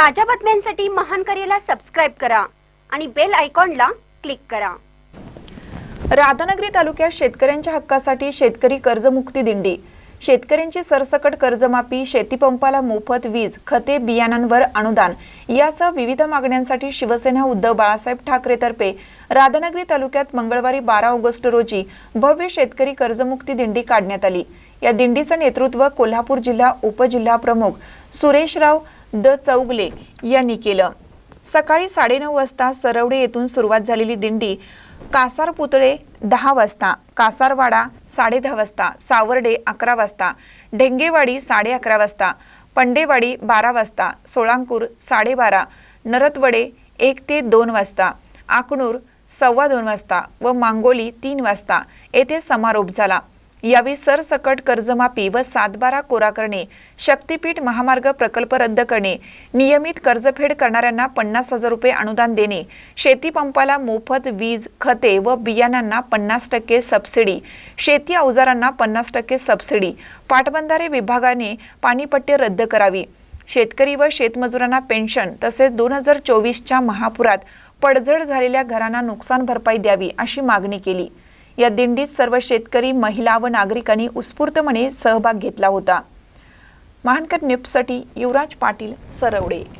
ताज्या बातम्यांसाठी महान करेला सबस्क्राईब करा आणि बेल आयकॉनला क्लिक करा. राधानगरी तालुक्यात शेतकऱ्यांच्या हक्कासाठी शेतकरी कर्जमुक्ती दिंडी. शेतकऱ्यांची सरसकट कर्जमाफी शेतीपंपाला मोफत वीज खते बियाणांवर अनुदान यासह विविध मागण्यांसाठी शिवसेना उद्धव बाळासाहेब ठाकरेतर्फे राधानगरी तालुक्यात मंगळवारी बारा ऑगस्ट रोजी भव्य शेतकरी कर्जमुक्ती दिंडी काढण्यात आली. या दिंडीचं नेतृत्व कोल्हापूर जिल्हा उपजिल्हा प्रमुख सुरेशराव द चौगले यांनी केलं. सकाळी साडेनऊ वाजता सरवडे येथून सुरुवात झालेली दिंडी कासार पुतळे दहा वाजता कासारवाडा साडे दहा वाजता सावर्डे अकरा वाजता ढेंगेवाडी साडे अकरा वाजता पंडेवाडी बारा वाजता सोळांकूर साडेबारा नरतवडे एक ते दोन वाजता आकणूर सव्वा दोन वाजता व मांगोली तीन वाजता येथे समारोप झाला. यावेळी सरसकट कर्जमाफी व सातबारा कोरा करणे शक्तीपीठ महामार्ग प्रकल्प रद्द करणे नियमित कर्जफेड करणाऱ्यांना पन्नास हजार रुपये अनुदान देणे शेतीपंपाला मोफत वीज खते व बियाणांना पन्नास टक्के सबसिडी शेती अवजारांना पन्नास टक्के सबसिडी पाटबंधारे विभागाने पाणीपट्टी रद्द करावी. शेतकरी व शेतमजुरांना पेन्शन तसेच दोन हजार चोवीसच्या महापुरात पडझड झालेल्या घरांना नुकसान भरपाई द्यावी अशी मागणी केली. या दिंडीत सर्व शेतकरी महिला व नागरिकांनी उत्स्फूर्तपणे सहभाग घेतला होता. महानकर न्यूजसाठी युवराज पाटील सरवडे.